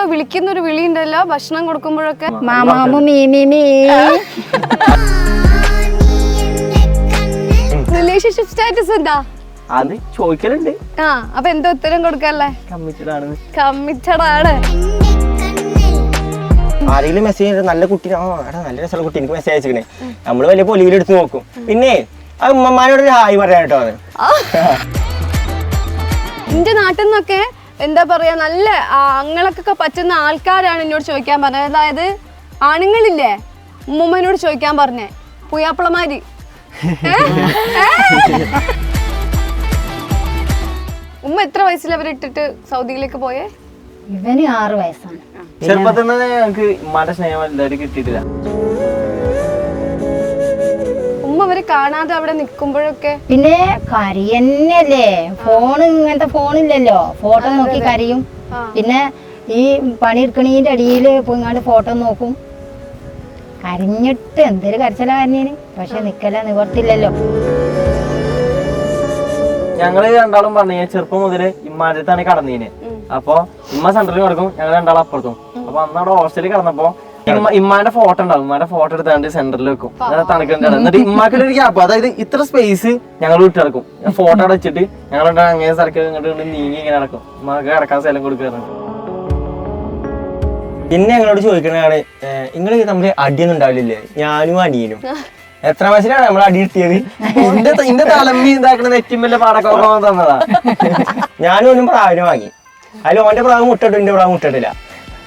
എന്തോ വിളിക്കുന്ന ഒരു വിളി ഉണ്ടല്ലോ ഭക്ഷണം കൊടുക്കുമ്പോഴൊക്കെ? മാമാമു മീ മീ മീ. റിലേഷൻഷിപ്പ് സ്റ്റാറ്റസ് എന്താ? അത് ചോദിക്കലുണ്ട്. ആ അപ്പൊ എന്തോ ഉത്തരം കൊടുക്കല്ലേ? കമ്മിറ്റഡ് ആണ് കമ്മിറ്റഡ് ആണ് ആരെങ്കിലും മെസ്സേജ് ചെയ്തിട്ട് നല്ല കുട്ടി ആ എടാ നല്ല രസമുള്ള കുട്ടി എനിക്ക് മെസ്സേജ് അയച്ചിക്കണേ നമ്മൾ വലിയ പൊലിവിൽ എടുത്ത് നോക്കും. പിന്നെ ആ ഉമ്മമാരോട് ഒരു ഹായ് പറയാൻ കേട്ടോ അത് എന്റെ നാട്ടിൽ നിന്നൊക്കെ എന്താ പറയാ നല്ല ആങ്ങളൊക്കെ പറ്റുന്ന ആൾക്കാരാണ് എന്നോട് ചോദിക്കാൻ പറഞ്ഞത്. അതായത് ആണുങ്ങളില്ലേ? ഉമ്മൂമ്മനോട് ചോദിക്കാൻ പറഞ്ഞേ. പുയാപ്പിളമാര്? ഉമ്മ എത്ര വയസ്സിൽ അവരെ ഇട്ടിട്ട് സൗദിയിലേക്ക് പോയേ? ഇവന് ആറ് വയസ്സാണ്. ചെറുപ്പത്തിൽ നിന്ന് ഞങ്ങൾക്ക് ഉമ്മാന്റെ സ്നേഹം എല്ലാവരും കിട്ടിയിട്ടില്ല. കാണാതെ അവിടെ നിൽക്കുമ്പോഴൊക്കെ? പിന്നെ കരയന്നല്ലേ? ഫോൺ ഇങ്ങനത്തെ ഫോണില്ലല്ലോ. ഫോട്ടോ നോക്കി കരയും. പിന്നെ ഈ പണിയെടുക്കണീന്റെ അടിയിൽ പോയിങ്ങാണ്ട് ഫോട്ടോ നോക്കും. കരഞ്ഞിട്ട് എന്തൊരു കരച്ചില കരഞ്ഞേന് പക്ഷെ നിക്കല നിവർത്തില്ലല്ലോ. ഞങ്ങൾ രണ്ടാളും പറഞ്ഞു ചെറുപ്പം മുതൽ ഇമ്മാരത്താണ് കടന്നീന്. അപ്പൊ ഇമ്മ സെന്ററിൽ കിടക്കും ഞങ്ങൾ രണ്ടാളും അപ്പുറത്തും. അപ്പൊ അന്ന് അവിടെ ഹോസ്റ്റലിൽ കിടന്നപ്പോ ഇമ്മാന്റെ ഫോട്ടോ ഉണ്ടാവും. ഇമ്മാന്റെ ഫോട്ടോ എടുത്താണ്ട് സെന്ററിൽ വെക്കും. തണുക്കുന്നുണ്ട് എന്നിട്ട് ഇമ്മാക്കൊരു ഒരു ഗ്യാപ്പ് അതായത് ഇത്ര സ്പേസ് ഞങ്ങൾ വിട്ട് കിടക്കും. ഫോട്ടോ അടച്ചിട്ട് ഞങ്ങൾ അങ്ങനെ സ്ഥലത്ത് ഇങ്ങോട്ട് നീങ്ങി ഇങ്ങനെ നടക്കും ഇമ്മക്ക് കിടക്കാൻ സ്ഥലം കൊടുക്കാറുണ്ട് പിന്നെ ഞങ്ങളോട് ചോദിക്കണതാണ് നിങ്ങൾ തമ്മിൽ അടിയൊന്നും ഉണ്ടാവില്ലേ ഞാനും അടിയനും എത്ര വയസ്സിലാണ് നമ്മൾ അടി കിട്ടിയത്? ഇന്റെ ഇന്റെ തലമ്പി ഏറ്റവും വലിയ പാടൊക്കെ തന്നതാ ഞാനും ഒന്നും പ്രാവിനെ വാങ്ങി. അതിൽ ഓന്റെ പ്രാവ് മുട്ടിട്ടു എന്റെ പ്രാവ് മുട്ടിട്ടില്ല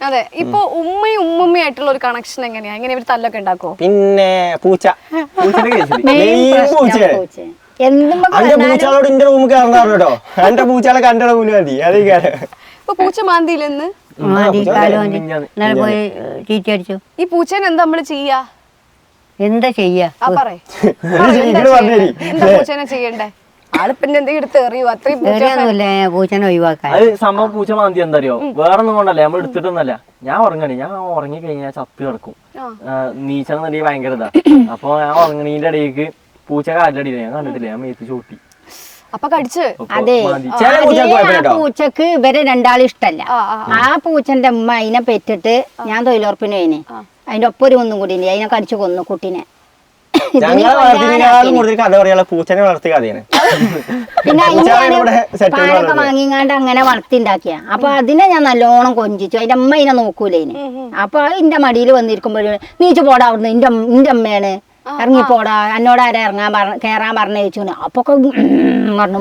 അതെ. ഇപ്പൊ ഉമ്മയും ഉമ്മമ്മയായിട്ടുള്ള ഒരു കണക്ഷൻ എങ്ങനെയാ? ഇങ്ങനെ ഒരു തല്ലൊക്കെ ഉണ്ടാക്കോ? പിന്നെ പൂച്ച. പൂച്ചകളോട് ഇന്റെ റൂമിൽ കയറണ്ടായിരുന്നു കേട്ടോ എന്റെ പൂച്ചകളെ കണ്ട റൂമിൽ മതി. അതേ ഇപ്പൊ പൂച്ച മാന്തിയില്ലെന്ന് പോയി ചീറ്റി അടിച്ചു. ഈ പൂച്ചേനെ എന്താ നമ്മൾ ചെയ്യാ? എന്താ ചെയ്യാ? ആ പറയ്. പൂച്ചേനെ ചെയ്യണ്ടേ? ആളിപ്പിന്റെ എന്തെങ്കിലും എടുത്ത് എറിയോ? അത്രയും പൂച്ച പൂച്ചനെ ഒഴിവാക്കാൻ. അത് സംഭവം പൂച്ച മാന്തി എന്താ അറിയോ വേറെ ഒന്നും കൊണ്ടല്ല നമ്മൾ എടുത്തിട്ടൊന്നല്ല ഞാൻ ഉറങ്ങണി ഞാൻ ഉറങ്ങി കഴിഞ്ഞാൽ ചത്ത് കിടക്കും. നീച്ചെന്നുണ്ടെങ്കിൽ ഭയങ്കര ഇതാ. അപ്പൊ ഞാൻ ഉറങ്ങണീന്റെ ഇടയ്ക്ക് പൂച്ച കാലടി ഞാൻ കണ്ടിട്ടില്ല? ഞാൻ മേത്ത് ചൂട്ടി അപ്പൊ കടിച്ച്? അതെ. പൂച്ചക്ക് ആ ഇവരെ രണ്ടാളും ഇഷ്ടല്ല. ആ, പൂച്ചന്റെ അമ്മ അതിനെ പെറ്റിട്ട് ഞാൻ തൊഴിലുറപ്പിന് പോയിനെ. അതിന്റെ ഒപ്പം ഒരു ഒന്നും കൂടി അതിനെ കടിച്ചു കൊന്നു കുട്ടീനെ. ഞങ്ങളെ വളർത്തിനേക്കാളും കൂടുതൽ കഥ പറയാനുള്ള പൂച്ചനെ വളർത്തിയ കഥയാണ്. പിന്നെ പാലൊക്കെ വാങ്ങിങ്ങാണ്ട് അങ്ങനെ വളർത്തിണ്ടാക്കിയ. അപ്പൊ അതിനെ ഞാൻ നല്ലോണം കൊഞ്ചിച്ചു. അതിന്റെ അമ്മ ഇതിനെ നോക്കൂലേന്. അപ്പൊ എന്റെ മടിയിൽ വന്നിരിക്കുമ്പോഴും നീച്ചു പോടാ അവിടുന്ന്. ഇന്റെ അമ്മ- ഇന്റെ അമ്മയാണ്. ഇറങ്ങി പോടാ എന്നോട് ആരാ ഇറങ്ങാൻ പറഞ്ഞ കേറാൻ പറഞ്ഞു ചോദിച്ചു അപ്പൊ പറഞ്ഞു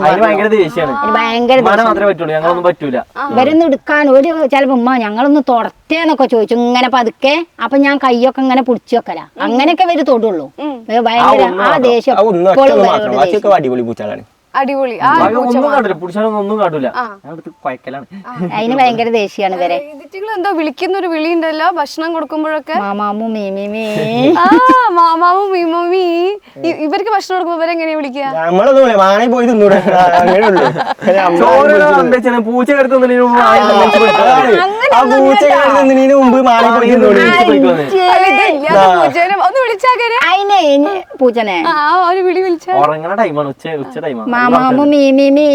ഭയങ്കര ഇവരൊന്നും എടുക്കാൻ ഒരു ചിലപ്പോ ഉമ്മ ഞങ്ങളൊന്ന് തുടത്തേന്നൊക്കെ ചോദിച്ചു. ഇങ്ങനെ പതുക്കെ അപ്പൊ ഞാൻ കൈയൊക്കെ ഇങ്ങനെ പിടിച്ചു വെക്കല. അങ്ങനെയൊക്കെ ഇവർ തൊടുള്ളൂ. ഭയങ്കര ആ. ദേഷ്യം അടിപൊളി. ആ ഒന്നും കാട്ടില്ല പുടിച്ചാലൊന്നും ഒന്നും കാട്ടൂല ഞാൻ എടുത്ത് കുഴക്കലാണ് അതിന് ഭയങ്കര ദേഷ്യാണ് ഇവരെ. ഇതിറ്റിങ്ങൾ എന്തോ വിളിക്കുന്ന ഒരു വിളി ഉണ്ടല്ലോ ഭക്ഷണം കൊടുക്കുമ്പോഴൊക്കെ? മാമാമു മീ മീ മീ. ആ മാമാവും മീമമ്മി ഇവർക്ക് ഭക്ഷണം കൊടുക്കുമ്പോ ഇവരെങ്ങനെയാ വിളിക്കുക നമ്മളൊന്നും ഇല്ല പോയി തിന്നൂടെ. പൂച്ച കരുത്തുന്നതിന് മുമ്പ് മാണി പോയി ഒന്ന് ഇനി പൂച്ചനെ. ആ ഒരു വിളി വിളിച്ചാ. ഉറങ്ങണ ടൈമാണ് ഉച്ച ഉച്ച ടൈമാണ്. മാമാമു മീ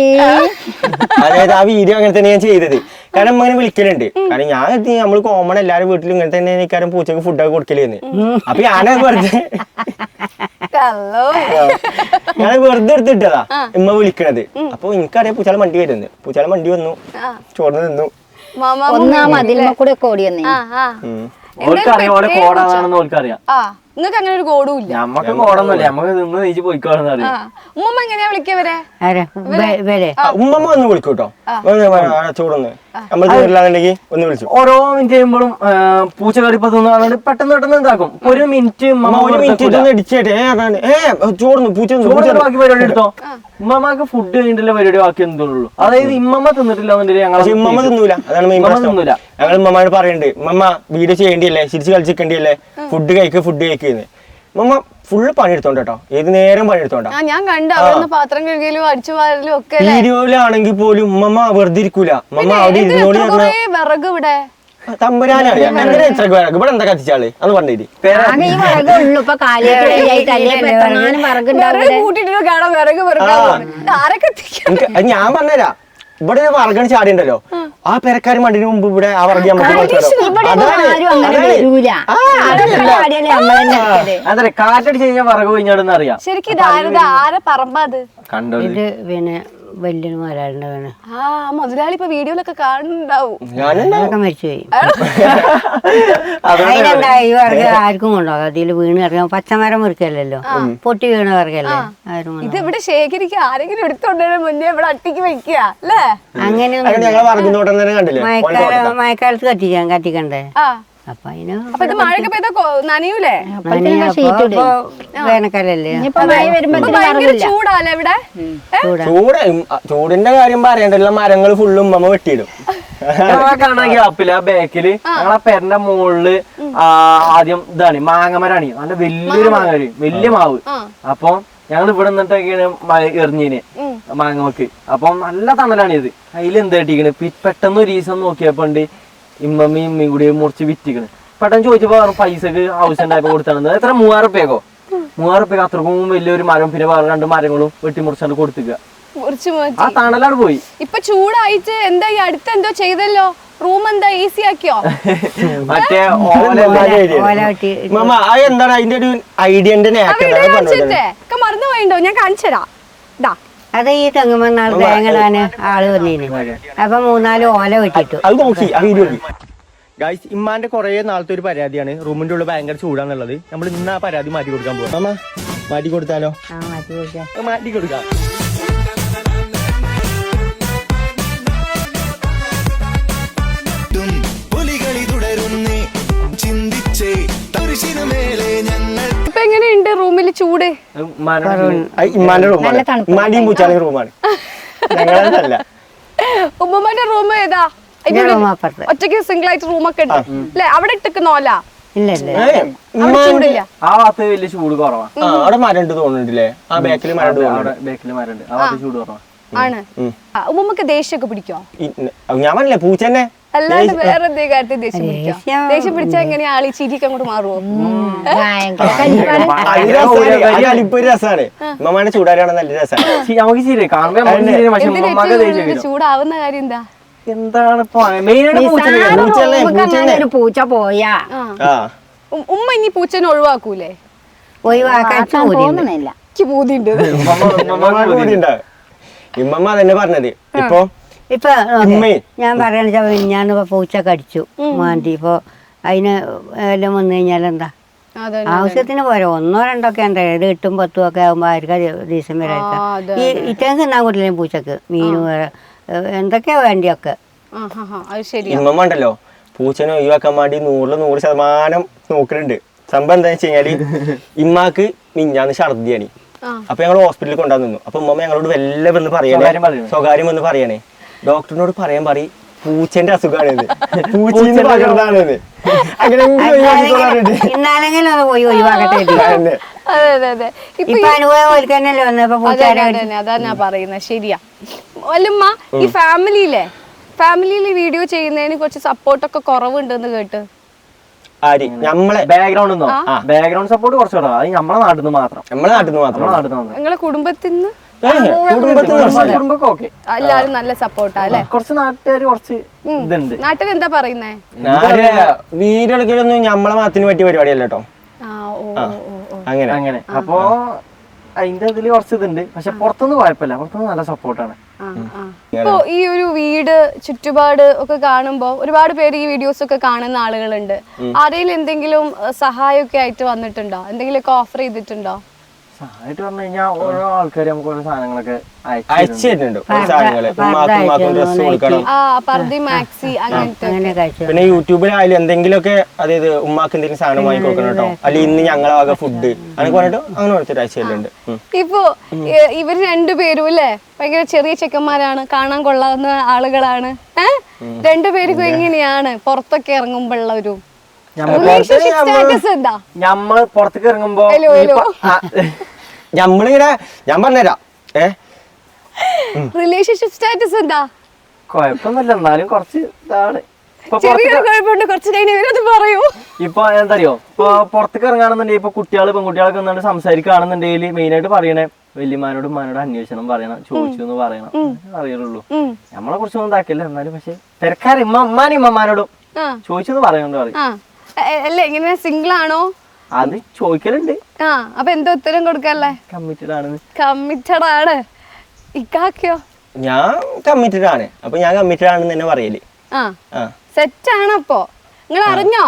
അതായത് ആ വീഡിയോ അങ്ങനെ തന്നെ ഞാൻ ചെയ്തത്. കാരണം അമ്മ അങ്ങനെ വിളിക്കലുണ്ട്. കാരണം ഞാൻ എത്തി നമ്മൾ കോമൺ എല്ലാരും വീട്ടിലും ഇങ്ങനെ തന്നെ എനിക്കാരും പൂച്ചക്ക് ഫുഡൊക്കെ കൊടുക്കലേന്ന്. അപ്പൊ ഞാനത് വെറുതെ ഞാൻ വെറുതെ എടുത്തിട്ടതാ ഇമ്മ വിളിക്കണത്. അപ്പൊ എനിക്കറിയാം പൂച്ചാല മണ്ടി വരുന്നത് പൂച്ചാല മണ്ടി വന്നു. ചോർന്ന് നിന്നു. മാമാ ഒന്നാ മതിലുമ്പ കൂടെ ഓടി വന്നേ. ഓൾക്കറിയാം ഓലെ കോടാണെന്ന് ഓൾക്കറിയാം ആ. നിങ്ങൾക്ക് അങ്ങനെ ഒരു കോഡും ഇല്ല. നമ്മക്ക് കോടൊന്നുമില്ല നമ്മക്ക് നിന്ന് നീച്ച് പോയിക്കോളെന്ന് അറിയാം ഉമ്മമ്മ എങ്ങനെയാ വിളിക്കവരെ ആരാ? ഇവ- ഇവരെ ഉമ്മമ്മ ഒന്ന് വിളിക്കും കേട്ടോ ചോടൊന്ന്. നമ്മൾ തീരില്ലാന്നുണ്ടെങ്കിൽ ഒന്ന് വിളിച്ചു. ഓരോ മിനിറ്റ് ചെയ്യുമ്പോഴും പൂച്ച തിന്നു പെട്ടെന്ന് പെട്ടെന്ന് ഇതാക്കും. ഒരു മിനിറ്റ് ഒരു മിനിറ്റ് ഇതൊന്ന് ഇടിച്ചേട്ടെ ഏ അതാണ്. ഏ പൂച്ച തിന്നു, പൂച്ച തിന്നു. ബാക്കി പരിപാടി എടുത്തോ. ഉമ്മമാക്ക് ഫുഡ് കഴിഞ്ഞിട്ടുള്ള പരിപാടി ബാക്കി എന്തുള്ളൂ. അതായത് ഇമ്മമ്മ തിന്നിട്ടില്ല എന്നുണ്ടെങ്കിൽ ഞങ്ങൾ പക്ഷെ ഉമ്മമ്മ തിന്നൂല. അതാണ് മെയിൻ ഉമ്മമ്മ പ്രശ്നം. തിന്നൂല. ഞങ്ങൾ ഉമ്മമാരോട് പറയണ്ടേ ഉമ്മമ്മ വീഡിയോ ചെയ്യേണ്ടിയല്ലേ? ചിരിച്ച് കളിച്ചിരിക്കേണ്ടിയല്ലേ ഫുഡ് കഴിക്ക് ഫുഡ് കഴിക്കുന്നത് മമ്മ ഫുള്ള് പണിയെടുത്തോണ്ട് കേട്ടോ ഏത് നേരം പണിയെടുത്തോണ്ടാ? ആ ഞാൻ കണ്ടു അവിടെ പാത്രം കഴുകലും അടിച്ചു വാരലും ഒക്കെ വീഡിയോയിലാണെങ്കിൽ പോലും ഉമ്മമ്മ വെറുതെ ഇരിക്കൂല. മമ്മ അവിടെ ഇരുന്നോളി വിറക് ഇവിടെ? തമ്പുരാനാണ് ഇവിടെ എന്താ കത്തിച്ചാൾ? പറഞ്ഞിരി. ഞാൻ പറഞ്ഞുതരാ. ഇവിടെ ഒരു വർഗം ചാടിയുണ്ടല്ലോ ആ. പെരക്കാരി മണ്ടിന് മുമ്പ് ഇവിടെ ആ വർഗം നമുക്ക്. അതല്ലേ. കാറ്റടിച്ച് കഴിഞ്ഞാൽ വിറക് കഴിഞ്ഞാടുന്നറിയാം ശരിക്കും കണ്ടോ അത് പിന്നെ വലിയമാരാണ്ട് വേണം ആ മുതലാളി ഇപ്പൊ വീഡിയോയിലൊക്കെ കാണുന്നുണ്ടാവും. അതൊക്കെ മരിച്ചുപോയി ഈ വർഗം ആർക്കും കൊണ്ടുപോകാം. അതിൽ വീണ് ഇറങ്ങാം പച്ചമരം മുറിക്കല്ലല്ലോ പൊട്ടി വീണ വർഗല്ലേ ആരും ഇത് ഇവിടെ ശേഖരിക്കുക. ആരെങ്കിലും എടുത്തോണ്ടേ മുന്നേ ഇവിടെ അട്ടിക്ക് വെക്കുക അല്ലേ? അങ്ങനെ മഴക്കാലത്ത് കത്തിക്കാൻ കത്തിക്കണ്ടേ? ആ. അപ്പൊ അതിന് അപ്പൊ ഇത് മഴയൊക്കെ പെയ്താ നനയൂലേ? വേനൽക്കാലല്ലേ? ചൂടാല്ലേ ഇവിടെ? ചൂടാ. ചൂട്. ചൂടിന്റെ കാര്യം പറയണ്ടല്ലോ. മരങ്ങൾ ഫുള്ളും നമ്മ വെട്ടിയിടും. കാണാൻ ആ ബാക്കിൽ? ഞങ്ങളെ പെരന്റെ മുകളിൽ ആദ്യം ഇതാണ് മാങ്ങമരാണ്. നല്ല വലിയൊരു മാങ്ങ. വലിയ മാവ്. അപ്പൊ ഞങ്ങൾ ഇവിടെ നിന്നിട്ടൊക്കെയാണ് എറിഞ്ഞിന് മാങ്ങമക്ക്. അപ്പൊ നല്ല തണലാണ് ഇത് അതിൽ എന്താ കിട്ടിക്കണ് പെട്ടെന്ന് ഒരു ദിവസം നോക്കിയപ്പോ ഉണ്ട്. ഇമ്മമ്മയും ഇമ്മയും കൂടി മുറിച്ച് വിറ്റിക്കണ്. പെട്ടെന്ന് ചോദിച്ചപ്പോ പൈസക്ക് ആവശ്യം ഉണ്ടായപ്പോ കൊടുത്താണ്. എത്ര? മൂവായിരം റുപ്യക്കോ മൂവായിരം റുപ്യക്ക് അത്രക്കും വലിയൊരു മരം പിന്നെ വേറെ രണ്ട് മരങ്ങളും വെട്ടി വെട്ടിമുറിച്ചാണ്ട് കൊടുത്തുക ആ തണലാണ് പോയി. ഇപ്പൊ ചൂടായിട്ട് എന്താ ഈ അടുത്ത് എന്തോ ചെയ്തല്ലോ? റൂം എന്താ ഈസി ആക്കിയോ? മറ്റേ ഓല ഓല വെട്ടി. ഉമ്മമ്മ അത് എന്താണ് അതിന്റെ ഒരു ഐഡിയ മറന്നു പോയിണ്ടോ ഞാൻ കാണിച്ചു ഇതാ അത് ഈ തെങ്ങുമ്പോ നാൾ തേങ്ങ ആൾ വന്നിരുന്നു അപ്പൊ മൂന്നാൽ ഓല വെട്ടിട്ടു. അത് നോക്കി ആ വീഡിയോ ഗൈസ് ഇമ്മാന്റെ കുറെ നാളത്തെ ഒരു പരാതിയാണ്. റൂമിന്റെ ഉള്ളിൽ ഭയങ്കര ചൂടാന്നുള്ളത്. നമ്മൾ ഇന്ന് ആ പരാതി മാറ്റി കൊടുക്കാൻ പോകും അമ്മ മാറ്റി കൊടുത്താലോ? ആ മാറ്റി കൊടുക്കാം. മാറ്റി കൊടുക്കാം ചുറ്റും പുലികളി തുടരുന്നേ. ചിന്തിച്ചേ തരിശിനു മേലെ ഞങ്ങൾ എങ്ങനെയുണ്ട് റൂമിൽ ചൂട്? ഇമ്മാന്റെ റൂമാണ് ഇമ്മാന്റെയും പൂച്ചാലി റൂമാണ്. ഞങ്ങളല്ല റൂം ഏതാ? ഒറ്റയ്ക്ക് ഒറ്റയ്ക്ക് സിംഗിൾ ആയിട്ട് റൂമൊക്കെ ഉണ്ട്. അല്ലെ? അവിടെ ഇട്ടിക്കുന്നോല ആ ഭാഗത്ത് വലിയ ചൂട് കുറവാണ് അവിടെ മരണ്ട് തോന്നുന്നുണ്ടല്ലേ? ആ ബാക്കിൽ മരണ്ട് ബാക്കിൽ മരണ്ട്. ആ ഭാഗത്ത് ചൂട് കുറവാണ് ആണ്. ഉമ്മമ്മക്ക് ദേഷ്യമൊക്കെ പിടിക്കോ? ഞാൻ പറഞ്ഞില്ലേ പൂച്ചന്നെ? അല്ലാണ്ട് വേറെ എന്തേ കാര്യത്തിൽ ദേഷ്യം പിടിക്കാം ദേഷ്യം- പിടിച്ചാൽ പിടിച്ചാ എങ്ങനെയാ ആളി ചിരിക്ക് അങ്ങോട്ട് മാറുമോ ഉമ്മമാനെ നല്ല നമുക്ക് ശരി എന്തിനാ. ചൂടാവുന്ന കാര്യം എന്താ? എന്താണ് പൂച്ച പോയാ. ഉമ്മ ഇനി പൂച്ചനെ ഒഴിവാക്കൂലേ? ഒഴിവാക്കാൻ തോന്നണില്ല. ഇമ്മമ്മ തന്നെ പറഞ്ഞത്. ഇപ്പൊ ഇപ്പൊ. ഞാൻ പറയണ ഞാൻ പൂച്ച കടിച്ചു മാന്തി. ഇപ്പൊ അതിന് എല്ലാം വന്നു കഴിഞ്ഞാൽ എന്താ? ആവശ്യത്തിന് പോരാ. ഒന്നോ രണ്ടോ ഒക്കെ ഉണ്ട് ഏത് എട്ടും പത്തും ഒക്കെ ആകുമ്പോ ആയിരിക്കും ദിവസം വരെ ഈ ഇറ്റേക്ക് തിന്നാൻ കൂട്ടില്ലേ പൂച്ചക്ക്? മീനു വേറെ എന്തൊക്കെയാ വേണ്ടിയൊക്കെ? ആ ഹാ ഹാ അത് ശരിയാ. ഇമ്മമ്മ ഉണ്ടല്ലോ. പൂച്ചനെ ഒഴിവാക്കാൻ വേണ്ടി നൂറിൽ നൂറ് ശതമാനം നോക്കലുണ്ട്. സംഭവം എന്താ വെച്ച് കഴിഞ്ഞാൽ ഇമ്മാക്ക് മിഞ്ഞാന്ന് ഛർദിയാണ്. അപ്പൊ ഞങ്ങൾ ഹോസ്പിറ്റലിൽ കൊണ്ടുവന്നു അപ്പൊ ഉമ്മ ഞങ്ങളോട് വല്ല വന്ന് പറയണേ. സ്വകാര്യം വന്ന് പറയണേ? ഡോക്ടറിനോട് പറയാൻ പറയും പൂച്ചന്റെ അസുഖമാണ് പൂച്ചന്റെ പകർന്നാണ്. ഇന്നാലെങ്കിലും അത് പോയി ഒഴിവാക്കട്ടെ അതെ ഇപ്പൊ അനുഭവം ഞാൻ പറയുന്നത്. ശരിയാ. വല്ലുമ്മ ഈ ഫാമിലിയിലെ ഫാമിലിയിൽ വീഡിയോ ചെയ്യുന്നതിന് കുറച്ച് സപ്പോർട്ടൊക്കെ കുറവുണ്ടെന്ന് കേട്ട്. ആര്? നമ്മളെ ബാക്ക്ഗ്രൗണ്ട് ബാക്ക്ഗ്രൗണ്ട് സപ്പോർട്ട് കുറച്ച് അത് നമ്മളെ നാട്ടിൽ നിന്ന് മാത്രം. നമ്മളെ നാട്ടിൽ നിന്ന് മാത്രം. നിങ്ങളെ കുടുംബത്തിൽ നിന്ന് എല്ലാരും നല്ല സപ്പോർട്ടാ അല്ലെ? കുറച്ച് കുറച്ച് ഇതുണ്ട്. നാട്ടിൽ എന്താ പറയുന്നേ? വീടെടുക്കലൊന്നും നമ്മളെ മതത്തിന് പറ്റിയ പരിപാടിയല്ല കേട്ടോ അങ്ങനെ. അങ്ങനെ. അപ്പോ അതിന്റെ ഇതിൽ കുറച്ച് ഇതുണ്ട്. പക്ഷെ പുറത്തൊന്നും കുഴപ്പമില്ല. പുറത്തൊന്നും നല്ല സപ്പോർട്ടാണ്. ഇപ്പോ ഈ ഒരു വീട് ചുറ്റുപാട് ഒക്കെ കാണുമ്പോ ഒരുപാട് പേര് ഈ വീഡിയോസ് ഒക്കെ കാണുന്ന ആളുകളുണ്ട്. ആരെങ്കിലും എന്തെങ്കിലും സഹായമൊക്കെ ആയിട്ട് വന്നിട്ടുണ്ടോ? എന്തെങ്കിലുമൊക്കെ ഓഫർ ചെയ്തിട്ടുണ്ടോ? സഹായിട്ട് പറഞ്ഞു കഴിഞ്ഞാൽ ഓരോ ആൾക്കാർ നമുക്ക് ഓരോ സാധനങ്ങളൊക്കെ അയച്ചു അയച്ചു തരുന്നുണ്ട് ഒരു സാധനങ്ങൾ. ഉമ്മാക്കും ഉമ്മാക്കും ഡ്രസ്സ് കൊടുക്കണം. ആ പർദി മാക്സി അങ്ങനത്തെ പിന്നെ യൂട്യൂബിലായാലും എന്തെങ്കിലുമൊക്കെ അതായത് ഉമ്മാക്ക് എന്തെങ്കിലും സാധനം വാങ്ങി കൊടുക്കണം കേട്ടോ. അല്ലെങ്കിൽ ഇന്ന് ഞങ്ങളെ വക ഫുഡ് അങ്ങനെ പറഞ്ഞിട്ട് അങ്ങനെ കൊടുത്തിട്ട് അയച്ചു തരുന്നുണ്ട്. ഇപ്പോ ഇവർ രണ്ടുപേരും അല്ലേ? ഭയങ്കര ചെറിയ ചെക്കന്മാരാണ്. കാണാൻ കൊള്ളാവുന്ന ആളുകളാണ്. ഏഹ് രണ്ടുപേർക്കും എങ്ങനെയാണ് പുറത്തൊക്കെ ഇറങ്ങുമ്പോഴുള്ള ഒരു നമ്മൾ സ്റ്റാറ്റസ് എന്താ? ഞമ്മൾ പുറത്തേക്ക് ഇറങ്ങുമ്പോ നമ്മളിങ്ങനെ ഞാൻ പറഞ്ഞുതരാം. ഏ? റിലേഷൻഷിപ്പ് സ്റ്റാറ്റസ് എന്താ? കുഴപ്പമൊന്നുമില്ല എന്നാലും കുറച്ച് ഇതാണ്. ഇപ്പൊ ചെറിയൊരു കുഴപ്പമുണ്ട് കുറച്ച് കഴിഞ്ഞ് ഇവരത് പറയൂ. ഇപ്പൊ എന്താറിയോ ഇപ്പൊ പുറത്തേക്ക് ഇറങ്ങാണെന്നുണ്ടെങ്കിൽ ഇപ്പൊ കുട്ടികൾ പെൺകുട്ടികളൊക്കെ നിന്നിട്ട് സംസാരിക്കുകയാണെന്നുണ്ടെങ്കിൽ മെയിൻ ആയിട്ട് പറയണേ വല്യമാനോടും ഉമ്മാനോടും അന്വേഷണം പറയണം ചോദിച്ചു എന്ന് പറയണം. അറിയുള്ളൂ നമ്മളെ കുറിച്ചൊന്നും ഇതാക്കില്ല എന്നാലും പക്ഷെ തിരക്കാരെ ഇമ്മ ഉമ്മാനും ഇമ്മമാരോടും ആ. ചോദിച്ചെന്ന് പറയണമെന്ന് പറയും. ആ. എ- അല്ല എങ്ങനെ സിംഗിൾ ആണോ? അത് ചോദിക്കലുണ്ട്. ആ അപ്പൊ എന്തോ ഉത്തരം കൊടുക്കല്ലേ? കമ്മിറ്റഡ് ആണ് കമ്മിറ്റഡ് ആണ് ഇക്കാക്കിയോ? ഞാൻ കമ്മിറ്റഡ് ആണ് അപ്പൊ ഞാൻ കമ്മിറ്റഡ് ആണെന്ന് തന്നെ പറയൽ. ആ സെറ്റ് ആണപ്പോ നിങ്ങൾ അറിഞ്ഞോ?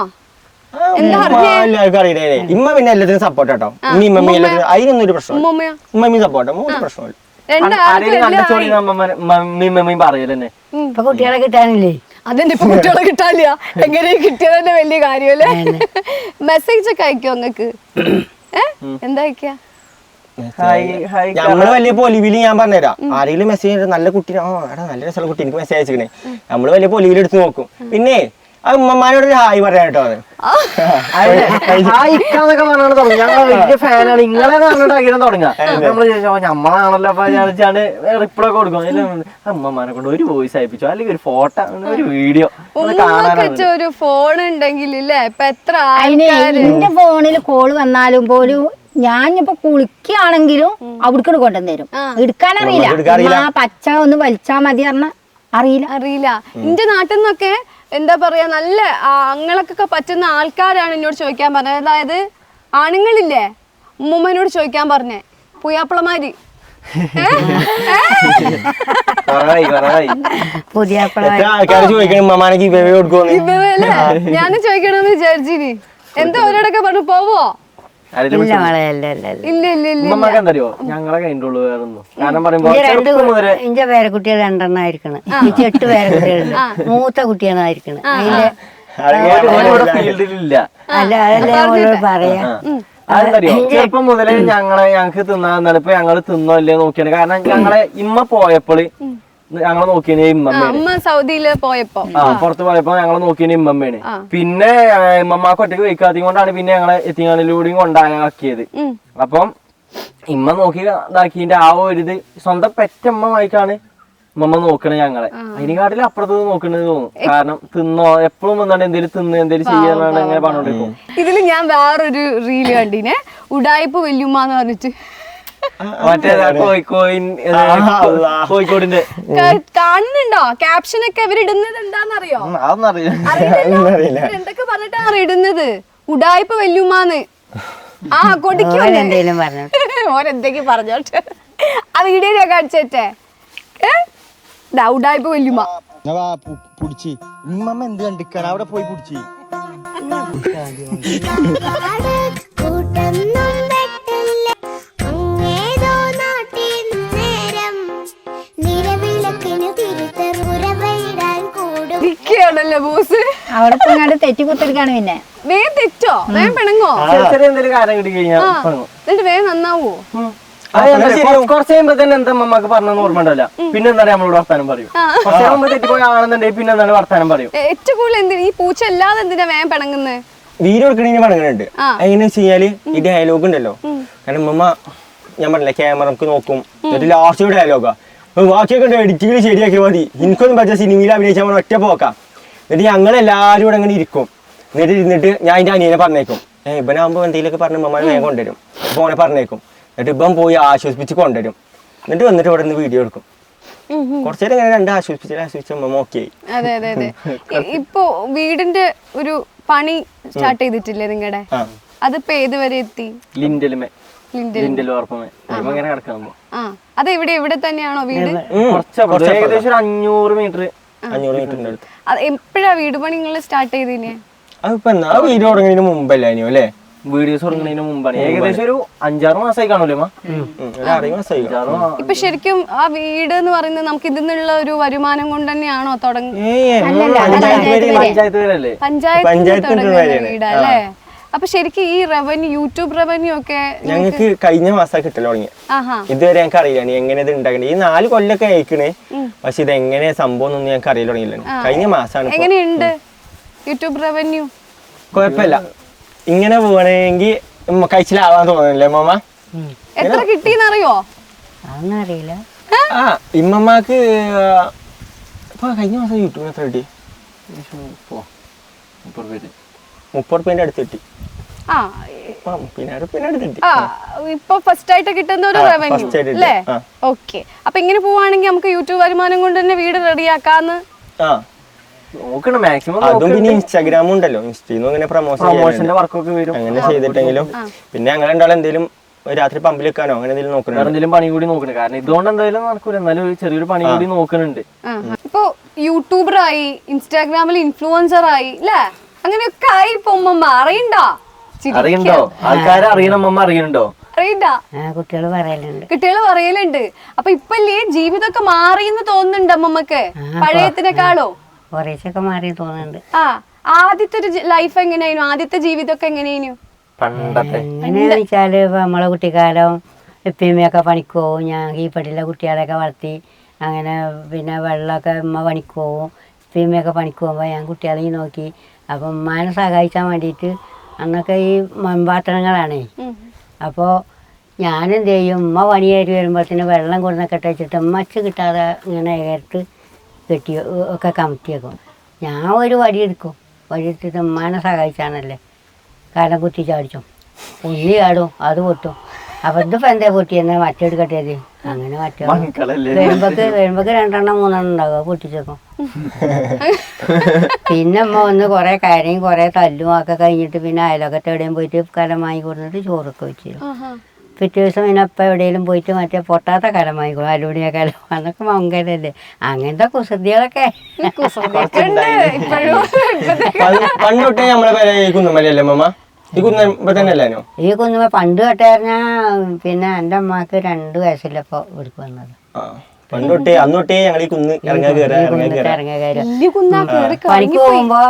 ഇമ്മ പിന്നെ എല്ലാത്തിനും സപ്പോർട്ട് കേട്ടോ ഇമ്മ എല്ലാത്തിനും അതിനൊന്നും ഒരു പ്രശ്നമില്ല. സപ്പോർട്ട് കുട്ടികളെ കിട്ടാനില്ലേ? അതിന്റെ കുട്ടികളെ കിട്ടാനില്ല. എങ്ങനെ കിട്ടിയതന്നെ വലിയ കാര്യമല്ലേ മെസ്സേജ് ഒക്കെ അയക്കോ നിങ്ങക്ക് എന്താ അയക്കാ? നമ്മൾ വലിയ പൊലിവിൽ ഞാൻ പറഞ്ഞുതരാം. ആരെങ്കിലും മെസ്സേജ് നല്ല കുട്ടി ആ എടാ നല്ല രസമുള്ള കുട്ടി എനിക്ക് മെസ്സേജ് അയച്ചിരിക്കണേ. നമ്മൾ വലിയ പൊലിവിൽ എടുത്ത് നോക്കും. പിന്നെ ഉമ്മമാരോട് ഒരു ഹായ് പറയാം കേട്ടോ അത്. പറഞ്ഞാണ് തുടങ്ങി. ഞങ്ങൾ വലിയ ഫാനാണ്. ഇങ്ങളെ പറഞ്ഞിട്ട് നമ്മളാണല്ലോ അപ്പൊ വിചാരിച്ചാണ് കൊടുക്കും. കൊണ്ട് ഒരു വോയിസ് അയപ്പിച്ചോ? അല്ലെങ്കിൽ ഒരു ഫോട്ടോ ഒരു വീഡിയോ ഒരു ഫോൺ ഉണ്ടെങ്കിൽ ഇപ്പൊ എത്ര എന്റെ ഫോണിൽ കോൾ വന്നാലും പോലും ഞാനിപ്പോ കുളിക്കുകയാണെങ്കിലും അവിടേക്ക് കൊണ്ടുവന്ന് തരും. എടുക്കാനറിയില്ല. പച്ച ഒന്ന് വലിച്ചാ മതി പറഞ്ഞ അറിയില്ല. അറിയില്ല. എന്റെ നാട്ടിൽ നിന്നൊക്കെ എന്താ പറയാ നല്ല അങ്ങളൊക്കെ പറ്റുന്ന ആൾക്കാരാണ് എന്നോട് ചോദിക്കാൻ പറഞ്ഞത്. അതായത് ആണുങ്ങളില്ലേ? ഉമ്മൂമ്മനോട് ചോദിക്കാൻ പറഞ്ഞേ. പുയാപ്പിളമാരി. ഞാൻ ചോദിക്കണമെന്ന് വിചാരിച്ചിനി. എന്താ ഒരിടൊക്കെ പറഞ്ഞു പോവോ? എന്തറിയോ? ഞങ്ങളെ കഴിഞ്ഞുള്ളൂ രണ്ടെണ്ണായിരിക്കണം കാരണം പറയുമ്പോ പേരക്കുട്ടികൾ എനിക്ക് എട്ട് പേരക്കുട്ടികളുണ്ട്. മൂത്ത കുട്ടികളായിരിക്കണം അതിന്റെ ഫീൽഡിലില്ല. അല്ല അതല്ലേ മോളോട് പറയാ. അതെന്തറിയോ? ചെറുപ്പം മുതലേ ഞങ്ങളെ ഞങ്ങക്ക് തിന്നാന്നാണ് ഇപ്പൊ ഞങ്ങൾ തിന്നോ ഇല്ലയോ നോക്കിയാണ്. കാരണം ഞങ്ങളെ ഇമ്മ പോയപ്പോൾ ഞങ്ങളെ നോക്കിയത് അമ്മ സൗദിയിൽ പോയപ്പോ. ആ പുറത്ത് പോയപ്പോ ഞങ്ങളെ നോക്കിയ ഇമ്മമ്മയാണ് പിന്നെ ഇമ്മമ്മക്ക് ഒറ്റയ്ക്ക് വെക്കാത്തത് കൊണ്ടാണ് പിന്നെ ഞങ്ങളെ എത്തിങ്ങാനിലൂടെയും കൊണ്ടാക്കിയത്. അപ്പം ഇമ്മ നോക്കി ഇതാക്കിന്റെ ആ ഒരു ഇത് സ്വന്തം പെറ്റമ്മ വായിക്കാണ് ഇമ്മമ്മ നോക്കണേ ഞങ്ങളെ. അതിനെക്കാട്ടിലും അപ്പുറത്ത് നോക്കണത് തോന്നും. കാരണം തിന്നോ എപ്പോഴും വന്നാണ്ട് എന്തേലും തിന്ന് എന്തേലും ചെയ്യാനാണ് അങ്ങനെ പറഞ്ഞോണ്ടിരിക്കും. ഇതിൽ ഞാൻ വേറൊരു റീൽ കണ്ടിനെ. ഉടായ്പ വല്യുമ്മ എന്ന് പറഞ്ഞിട്ട്. കോഴിക്കോടിന്റെ. കാണുന്നുണ്ടോ ക്യാപ്ഷൻ ഒക്കെ ഇവരിടുന്നത് അതൊന്നും അറിയില്ല അറിയില്ലല്ലോ. എന്തൊക്കെ പറഞ്ഞിട്ടാണ് ഇടുന്നത്? ഉടായ്പ വല്യുമാന്ന് ആ കൊടിക്കോ എന്തേലും പറഞ്ഞു ഓരെന്തൊക്കെ പറഞ്ഞോട്ടെ. ആ വീഡിയോ ഞാൻ കാണിച്ചേറ്റേ ഉടായ്പ വല്യുമ പുടിച്ച്. ഉമ്മമ്മ എന്ത് കണ്ടിക്കാണ്? അവിടെ പോയി പുടിച്ച്. ഇരിക്കുകയാണല്ലോ ബോസ്? അവിടെ പോയി തെറ്റിക്കുത്തിരിക്കാണ് പിന്നെ. വേഗം തെറ്റോ? വേഗം പിണങ്ങോ? ചെറിയ ചെറിയ എന്തെങ്കിലും കാര്യം കിട്ടി കഴിഞ്ഞാൽ തുടങ്ങും എന്നിട്ട് വേഗം നന്നാവോ? കുറച്ച് കഴിയുമ്പോ തന്നെ എന്താ അമ്മയ്ക്ക് പറഞ്ഞെന്ന് ഓർമ്മ ഉണ്ടല്ല പിന്നെ എന്താ നമ്മളോട് വർത്താനം പറയും. കുറച്ച് കഴിയുമ്പോ തെറ്റിപ്പോയി ആണെന്നുണ്ടെങ്കിൽ പിന്നെ എന്താണ് വർത്താനം പറയും. ഏ, ഏറ്റവും കൂടുതൽ എന്തിനാ? ഈ പൂച്ച അല്ലാതെ എന്തിനാ വേഗം പിണങ്ങുന്നത് വീഡിയോ എടുക്കണേന് പണങ്ങളുണ്ട് എങ്ങനെ വെച്ച് ഈ ഡയലോഗ് ഉണ്ടല്ലോ. കാരണം ഉമ്മ ഞാൻ പറഞ്ഞില്ല ക്യാമറ നമുക്ക് നോക്കും. ലാസ്റ്റ് ഡയലോഗാ ബാക്കിയൊക്കെ എഡിറ്റിംഗ് ശരിയാക്കിയാൽ മതി. എനിക്കൊന്നും പറ്റിയ സിനിമയിൽ അഭിനയിച്ചാൽ ഒറ്റ പോക്കാം. എന്നിട്ട് ഞങ്ങൾ എല്ലാവരും കൂടെ അങ്ങനെ ഇരിക്കും. എന്നിട്ട് ഇരുന്നിട്ട് ഞാൻ എന്റെ അനിയനെ പറഞ്ഞേക്കും. ഏഹ് ഇവനാകുമ്പോൾ എന്തെങ്കിലുമൊക്കെ പറഞ്ഞ് മമ്മ വേഗം കൊണ്ടുവരും. അപ്പോൾ ഓനെ പറഞ്ഞേക്കും. എന്നിട്ട് ഇപ്പം പോയി ആശ്വസിപ്പിച്ച് കൊണ്ടുവരും. എന്നിട്ട് വന്നിട്ട് ഇവിടെ നിന്ന് വീഡിയോ എടുക്കും. കുറച്ചു നേരം ഇങ്ങനെ രണ്ട് ആശ്വസിപ്പിച്ച് ആശ്വസിച്ച് ഓക്കെ ആയി അതെ അതെ അതെ. ഇപ്പോ വീടിന്റെ ഒരു പണി സ്റ്റാർട്ട് ചെയ്തിട്ടില്ലേ നിങ്ങളുടെ അതിപ്പോ ഏത് വരെ എത്തി? ലിൻഡലുമേ അത് എവിടെ ഇവിടെ തന്നെയാണോ വീട്? കുറച്ച് ഏകദേശം ഒരു അഞ്ഞൂറ് മീറ്റർ അഞ്ഞൂറ് മീറ്ററിന്റെ അടുത്ത്. അത് എപ്പോഴാ വീട് പണി നിങ്ങൾ സ്റ്റാർട്ട് ചെയ്തേ അതിപ്പോ എന്നാ വീട് തുടങ്ങുന്നതിന് മുമ്പല്ലേ ഇനിയോ അല്ലേ? വീഡിയോസ് തുടങ്ങുന്നതിന് മുമ്പാണ്. ഏകദേശം ഒരു അഞ്ചാറ് മാസമായി കാണൂലേ ഇപ്പൊ ശരിക്കും ആ വീട് എന്ന് പറയുന്നത് നമുക്ക് ഇതിൽ നിന്നുള്ള ഒരു വരുമാനം കൊണ്ട് തന്നെയാണോ തുടങ്ങി പഞ്ചായത്ത് പഞ്ചായത്ത് പേരല്ലേ അപ്പൊ ശരിക്കും ഈ റവന്യൂ യൂട്യൂബ് റവന്യൂ ഒക്കെ ഞങ്ങൾക്ക് കഴിഞ്ഞ മാസം കിട്ടൽ തുടങ്ങി ഇതുവരെ ഞങ്ങൾക്ക് അറിയില്ല എങ്ങനെ ഇത് ഉണ്ടാക്കണേ ഈ നാല് കൊല്ലൊക്കെ അയക്കണേ പക്ഷെ ഇത് എങ്ങനെ സംഭവം ഒന്നും ഞങ്ങൾക്ക് അറിയില്ല തുടങ്ങിയില്ല കഴിഞ്ഞ മാസമാണ്. എങ്ങനെയുണ്ട് യൂട്യൂബ് റവന്യൂ കുഴപ്പമില്ല ഇങ്ങനെ പോകണമെങ്കിൽ കഴിച്ചിലാവാൻ തോന്നുന്നില്ലേ മാമ എത്ര കിട്ടിയെന്നറിയോ അറിയില്ല ആ ഇമ്മമ്മക്ക് ഇപ്പൊ കഴിഞ്ഞ മാസം യൂട്യൂബിന് എത്ര കിട്ടി മുപ്പത് റുപ്യന്റെ അടുത്ത് കിട്ടി. ആ ഇപ്പൊ ഫസ്റ്റ് ആയിട്ട് കിട്ടുന്ന ഒരു റവന്യൂ അല്ലേ. ഓക്കെ അപ്പൊ ഇങ്ങനെ പോവാണെങ്കിൽ നമുക്ക് യൂട്യൂബ് വരുമാനം കൊണ്ട് തന്നെ വീട് റെഡിയാക്കാന്ന്. ആ. നോക്കണം മാക്സിമം അതും പിന്നെ ഇൻസ്റ്റാഗ്രാമും ഉണ്ടല്ലോ. ഇൻസ്റ്റയിൽ അങ്ങനെ പ്രൊമോഷൻ പ്രൊമോഷന്റെ വർക്കൊക്കെ വരും. അങ്ങനെ ചെയ്തിട്ടെങ്കിലും. പിന്നെ ഞങ്ങൾ രണ്ടാളും എന്തെങ്കിലും രാത്രി പമ്പിൽ വെക്കാനോ അങ്ങനെ എന്തെങ്കിലും നോക്കണം നോക്കുന്നുണ്ട് എന്തെങ്കിലും പണി കൂടി നോക്കണം. കാരണം ഇതുകൊണ്ട് എന്തായാലും നടക്കൂല. എന്നാലും ചെറിയൊരു പണി കൂടി നോക്കുന്നുണ്ട്. ഇപ്പൊ യൂട്യൂബറായി ഇൻസ്റ്റാഗ്രാമിൽ ഇൻഫ്ലുവൻസർ ആയി അല്ലേ അങ്ങനെയൊക്കെ ആയി ഇപ്പൊ അറിയണ്ടോ? അറിയണ്ട അറിയണ്ടോ? ആൾക്കാരെ അറിയണമ്മ അറിയണ്ടോ? അറിയണ്ട. ആ കുട്ടികൾ പറയലുണ്ട്. കുട്ടികൾ പറയലുണ്ട്. അപ്പൊ ഇപ്പല്ലേ ജീവിതമൊക്കെ മാറിയെന്ന് തോന്നുന്നുണ്ട് അമ്മമ്മക്ക് പഴയത്തിനെക്കാളോ കുറേശ്ശൊക്കെ മാറി തോന്നുന്നുണ്ട്. ആ ആദ്യത്തെ ഒരു ലൈഫ് എങ്ങനെയായിരുന്നു? ആദ്യത്തെ ജീവിതമൊക്കെ എങ്ങനെയായിരുന്നു? പണ്ടത്തെ. എങ്ങനെയാന്ന് വെച്ചാൽ നമ്മളെ കുട്ടിക്കാലം എപ്പിമ്മയൊക്കെ പണിക്ക് പോവും ഞാൻ ഈ പടിയിലെ കുട്ടികളെയൊക്കെ വളർത്തി അങ്ങനെ പിന്നെ വെള്ളമൊക്കെ ഉമ്മ പണിക്ക് പോവും ഇപ്പിമ്മയൊക്കെ പണിക്ക് പോകുമ്പോൾ ഞാൻ കുട്ടികളെയും നോക്കി അപ്പം ഉമ്മാനെ സഹായിക്കാൻ വേണ്ടിയിട്ട് അന്നൊക്കെ ഈ മൺപാത്രങ്ങളാണേ. അപ്പോൾ ഞാനെന്ത് ചെയ്യും? ഉമ്മ പണിയായിട്ട് വരുമ്പോഴത്തേന് വെള്ളം കൊടുന്നൊക്കെ വെച്ചിട്ട് ഉമ്മച്ച് കിട്ടാതെ ഇങ്ങനെ ഏർത്ത് കെട്ടി ഒക്കെ കമത്തിയേക്കും ഞാൻ ഒരു വടി എടുക്കും. വടി എടുത്തിട്ട് ഉമ്മാനെ സഹായിച്ചാണല്ലേ. കടം കുത്തി ചാടിച്ചു. ഉള്ളി ചാടും. അത് പൊട്ടും. അപ്പൊ ഇതിപ്പോ എന്താ പൊട്ടിയെന്ന് മറ്റെടുക്കട്ടെ ഇത് അങ്ങനെ മറ്റേ? വരുമ്പോക്ക് വരുമ്പോക്ക് രണ്ടെണ്ണം മൂന്നെണ്ണം ഉണ്ടാകും പൊട്ടിച്ചേക്കും. പിന്നെ അമ്മ വന്ന് കുറെ കരയും കുറെ തല്ലും ഒക്കെ കഴിഞ്ഞിട്ട് പിന്നെ അയലൊക്കത്തെ എവിടെയും പോയിട്ട് കലം വാങ്ങി കൊടുത്തിട്ട് ചോറൊക്കെ വെച്ചിരുന്നു പിറ്റേ ദിവസം പിന്നെ അപ്പം എവിടെയെങ്കിലും പോയിട്ട് മറ്റേ പൊട്ടാത്ത കലം വാങ്ങിക്കോളും അലൂടിയ കലം അതൊക്കെ മങ്കലല്ലേ. അങ്ങനത്തെ കുസൃതികളൊക്കെ. കുസൃതിയൊക്കെ ഉണ്ട്. ഇപ്പോഴും ഇപ്പത്തെ പണ്ട് പണ്ട് നമ്മളെ ഈ കുന്നുമ ഈ പണ്ട് കെട്ടായിരുന്ന പിന്നെ എന്റെ അമ്മയ്ക്ക് രണ്ട് വയസ്സിലപ്പോ ഇവിടേക്ക് വന്നത്. ആ പണ്ട് തൊട്ടേ അന്ന് തൊട്ടേ ഞങ്ങൾ ഈ കുന്ന് ഇറങ്ങാ കയറാ ഇറങ്ങാ കയറാ പണിക്ക് പോകുമ്പോ